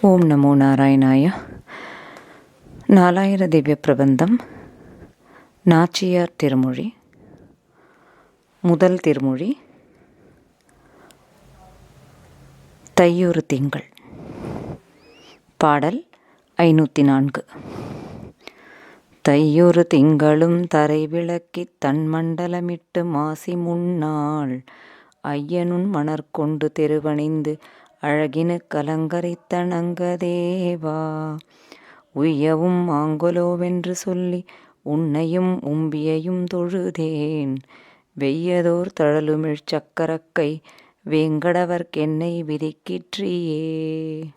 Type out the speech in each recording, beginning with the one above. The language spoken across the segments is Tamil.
ஓம் நமோ நாராயணாய. நாலாயிர திவ்ய பிரபந்தம். நாச்சியார் திருமொழி. முதல் திருமொழி. தையொரு திங்கள். பாடல் ஐநூற்றி நான்கு. தையொரு திங்களும் தரை விளக்கித் தன்மண்டலமிட்டு மாசி முன்னாள். ஐயனுன் மணற்கொண்டு தெருவணிந்து அழகினு கலங்கரைத்தணங்கதேவா உய்யவும் மாங்கொலோவென்று சொல்லி உன்னையும் உம்பியையும் தொழுதேன். வெய்யதோர் தழலுமிழ் சக்கரக்கை வேங்கடவர்க்கென்னை விதிக்கிற்றியே.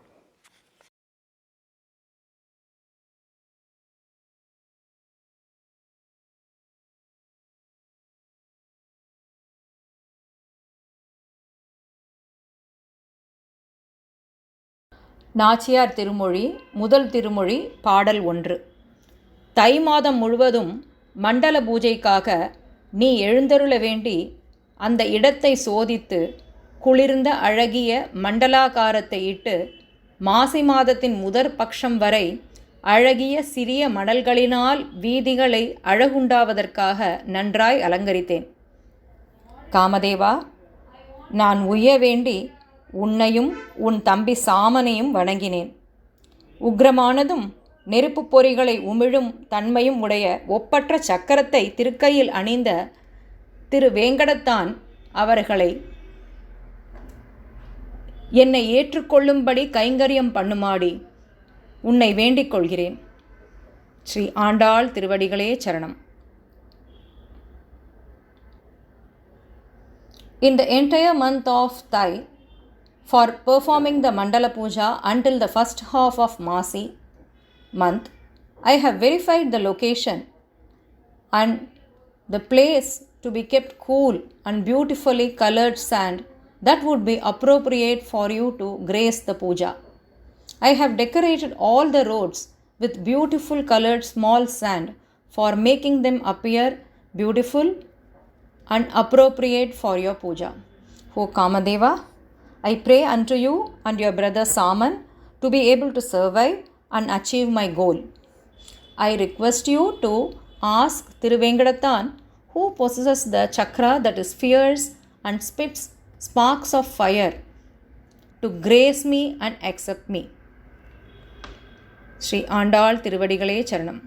நாச்சியார் திருமொழி முதல் திருமொழி பாடல் ஒன்று. தை மாதம் முழுவதும் மண்டல பூஜைக்காக நீ எழுந்தருள வேண்டி அந்த இடத்தை சோதித்து குளிர்ந்த அழகிய மண்டலாகாரத்தை இட்டு மாசி மாதத்தின் முதற் பட்சம் வரை அழகிய சிறிய மணல்களினால் வீதிகளை அழகுண்டாவதற்காக நன்றாய் அலங்கரித்தேன். காமதேவா நான் உய்ய வேண்டி உன்னையும் உன் தம்பி சாமனையும் வணங்கினேன். உக்ரமானதும் நெருப்புப் பொறிகளை உமிழும் தன்மையும் உடைய ஒப்பற்ற சக்கரத்தை திருக்கையில் அணிந்த திரு வேங்கடத்தான் அவர்களை என்னை ஏற்றுக்கொள்ளும்படி கைங்கரியம் பண்ணுமாடி உன்னை வேண்டிக் கொள்கிறேன் ஸ்ரீ ஆண்டாள் திருவடிகளே சரணம். In the entire month of Thai, for performing the Mandala Puja until the first half of Masi month, I have verified the location and the place to be kept cool and beautifully colored sand that would be appropriate for you to grace the puja. I have decorated all the roads with beautiful colored small sand for making them appear beautiful and appropriate for your puja. O Kamadeva, I pray unto you and your brother Salman to be able to survive and achieve my goal. I request you to ask Tiruvengadatan, who possesses the chakra that is fierce and spits sparks of fire, to grace me and accept me. Shri Andal തിരുവടികളെ ചരണം